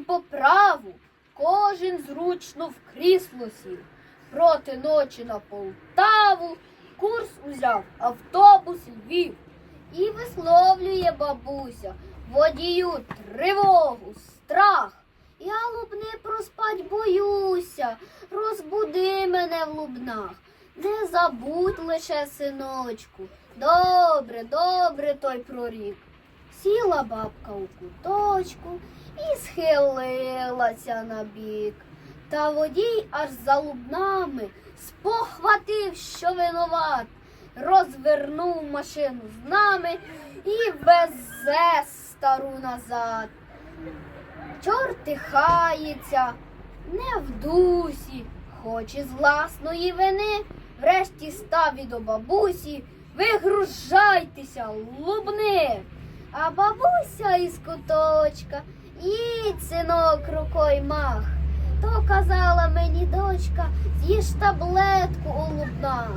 по праву, кожен зручно в крісло сів. Проти ночі на Полтаву курс узяв, автобус Львів. І висловлює бабуся водію тривогу, страх. Я лубни проспать боюся, розбуди мене в лубнах. Не забудь лише, синочку. Добре, добре той прорік. Сіла бабка у куточку і схилилася на бік. Та водій аж за лубнами спохватив, що винуват, розвернув машину з нами і везе стару назад. Чорти хається, не в дусі, хоч із власної вини, врешті став і до бабусі, вигружайтеся, лубни. А бабуся із куточка, їй синок, рукой мах. То казала мені дочка, з'їж таблетку у лубнах.